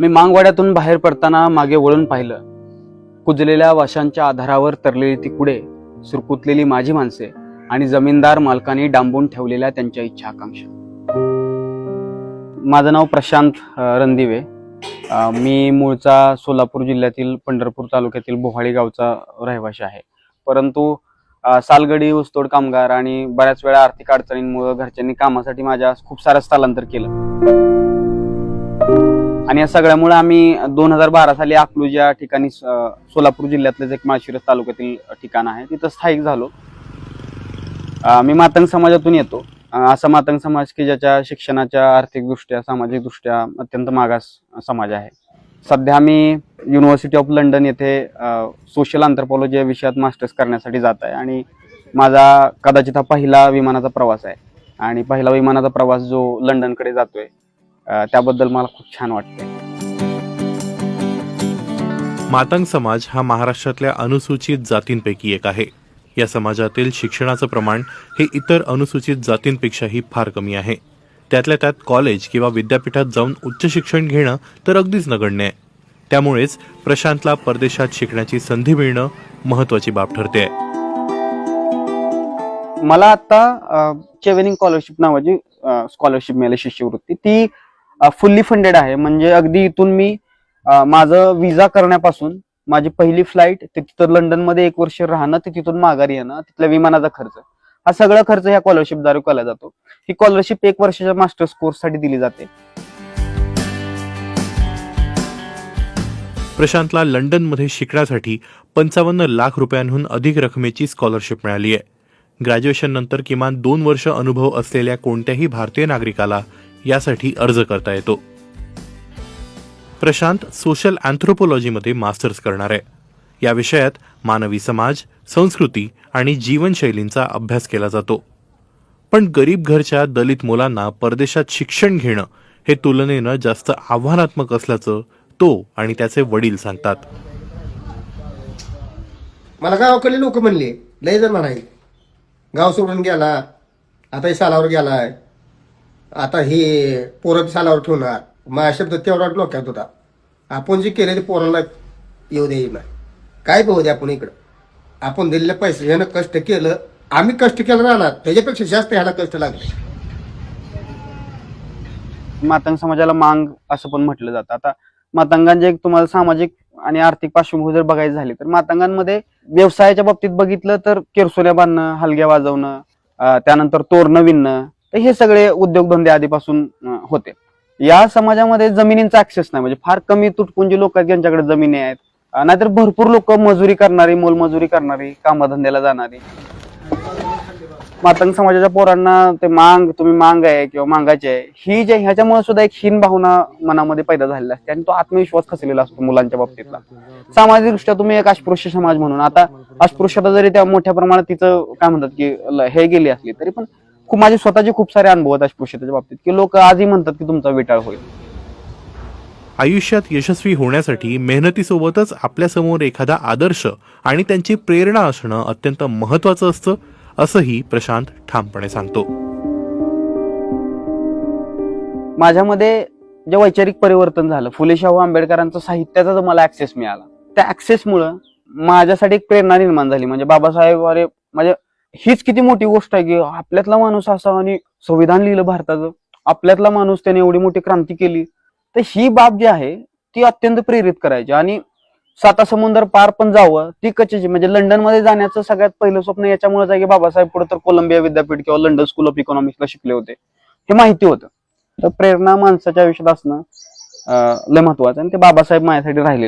मी मांगवाड्यातून बाहेर पडताना मागे वळून पाहिलं. कुजलेल्या वाशांच्या आधारावर तरलेली ती कुडे सुरकुतलेली माझी माणसे आणि जमीनदार मालकाने डांबून ठेवलेल्या त्यांच्या इच्छा आकांक्षा माझं नाव प्रशांत रणदिवे. मी मूळचा सोलापूर जिल्ह्यातील पंढरपूर तालुक्यातील बोहाळी गावचा रहिवाशी आहे. परंतु सालगडी ऊसतोड कामगार आणि बऱ्याच वेळा आर्थिक अडचणींमुळे घरच्यांनी कामासाठी माझ्या खूप सारं स्थलांतर केलं. आणि या सगळ्यामुळे आम्ही दोन हजार बारा साली अकलूज या ठिकाणी सोलापूर जिल्ह्यातलेच एक माळशिरस तालुक्यातील ठिकाण आहे. तिथं स्थायिक झालो. मी मातंग समाजातून येतो. असा मातंग समाज की ज्याच्या शिक्षणाच्या आर्थिकदृष्ट्या सामाजिकदृष्ट्या अत्यंत मागास समाज आहे. सध्या मी युनिव्हर्सिटी ऑफ लंडन येथे सोशल अँथ्रोपॉलॉजी या विषयात मास्टर्स करण्यासाठी जात आहे आणि माझा कदाचित हा पहिला विमानाचा प्रवास आहे. आणि पहिला विमानाचा प्रवास जो लंडनकडे जातोय त्याबद्दल मला खूप छान वाटतंय. मातंग समाज हा महाराष्ट्रातल्या अनुसूचित जातींपैकी एक आहे. या समाजातील शिक्षणाचं प्रमाण हे इतर अनुसूचित जातींपेक्षाही फार कमी आहे. त्यातल्या त्यात कॉलेज किंवा विद्यापीठात जाऊन उच्च शिक्षण घेणं तर अगदीच नगण्य आहे. त्यामुळेच प्रशांतला परदेशात शिकण्याची संधी मिळणं महत्वाची बाब ठरते मला आता चेवेनिंग स्कॉलरशिप नावाची स्कॉलरशिप मिळाली शिष्यवृत्ती. ती फुल्ली फंडेड आहे. म्हणजे अगदी इथून मी माझं विजा करण्यापासून माझी पहिली फ्लाईट ते तिथं लंडनमध्ये एक वर्ष राहणं ते तिथून माघारी येणं तिथल्या विमानाचा खर्च. हा सगळा खर्च ह्या स्कॉलरशिपद्वारे केला जातो. ही स्कॉलरशिप एक वर्षाच्या मास्टर्स कोर्ससाठी दिली जाते. प्रशांतला लंडनमध्ये शिकण्यासाठी पंचावन्न लाख रुपयांहून अधिक रकमेची स्कॉलरशिप मिळाली आहे. ग्रॅज्युएशन नंतर किमान दोन वर्ष अनुभव असलेल्या कोणत्याही भारतीय नागरिकाला यासाठी अर्ज करता येतो. प्रशांत सोशल अँथ्रोपॉलॉजीमध्ये मास्टर्स करणार आहे. या विषयात मानवी समाज संस्कृती आणि जीवनशैलींचा अभ्यास केला जातो. पण गरीब घरच्या दलित मुलांना परदेशात शिक्षण घेणं हे तुलनेनं जास्त आव्हानात्मक असल्याचं तो आणि त्याचे वडील सांगतात. मला गावाकडले लोक म्हणले लय जण म्हणाय गाव सोडून गेला आता सालावर गेलाय. आता हे पोरं सालावर ठेवणार माझा शब्द तेवढा डोक्यात होता. आपण जे केलं ते पोरांना येऊ दे काय पाहू दे आपण इकडं. आपण दिलेले पैसे ह्यानं कष्ट केलं आम्ही कष्ट केलं राहणार. त्याच्यापेक्षा जास्त ह्याला कष्ट लागले. मातंग समाजाला मांग असं पण म्हटलं जातं. आता मातंगांचे एक तुम्हाला सामाजिक आणि आर्थिक पार्श्वभूमी जर बघायची झाली तर मातंगांमध्ये व्यवसायाच्या बाबतीत बघितलं तर केरसोन्या बांधणं हलग्या वाजवणं अं, त्यानंतर तोरणं विणणं तर हे सगळे उद्योगधंदे आधीपासून होते. या समाजामध्ये जमिनींचा ऍक्सेस नाही. म्हणजे फार कमी तुटपुंजी लोक आहेत ज्यांच्याकडे जमिनी आहेत. नाहीतर भरपूर लोक मजुरी करणारी मोलमजुरी करणारी कामधंद्याला जाणारी. मातंग समाजाच्या पोरांना ते मांग तुम्ही मांग आहे किंवा मांगायचे आहे ही जे ह्याच्यामुळे सुद्धा एक हीन भावना मनामध्ये पैदा झालेला असते आणि तो आत्मविश्वास खचलेला असतो मुलांच्या बाबतीतला. सामाजिक दृष्ट्या तुम्ही एक अस्पृश्य समाज म्हणून आता अस्पृश्यता जरी त्या मोठ्या प्रमाणात तिचं काय म्हणतात की हे गेली असली तरी पण खूप माझे स्वतःचे खूप सारे अनुभव आहेत अस्पृश्यतेच्या बाबतीत की लोक आजही म्हणतात की तुमचा विटाळ होईल. आयुष्यात यशस्वी होण्यासाठी मेहनतीसोबतच आपल्यासमोर एखादा आदर्श आणि त्यांची प्रेरणा असणं अत्यंत महत्वाचं असतं असंही प्रशांत ठामपणे सांगतो. माझ्यामध्ये जे वैचारिक परिवर्तन झालं फुले शाहू आंबेडकरांचं साहित्याचा जो मला ऍक्सेस मिळाला त्या ऍक्सेसमुळं माझ्यासाठी एक प्रेरणा निर्माण झाली. म्हणजे बाबासाहेब अरे म्हणजे हीच किती मोठी गोष्ट आहे की आपल्यातला माणूस असा आणि संविधान लिहिलं भारताचं आपल्यातला माणूस त्याने एवढी मोठी क्रांती केली तर ही बाब जी आहे ती अत्यंत प्रेरित करायची. आणि साता समुद्र पार पण जावं ती कचेची. म्हणजे लंडनमध्ये जाण्याचं सगळ्यात पहिलं स्वप्न याच्यामुळेच आहे की बाबासाहेब पुढे तर कोलंबिया विद्यापीठ किंवा लंडन स्कूल ऑफ इकॉनॉमिक्सला शिकले होते. हे माहिती होतं. तर प्रेरणा माणसाच्या आयुष्यात असणं लय महत्वाचं आणि ते बाबासाहेब माझ्यासाठी राहिले.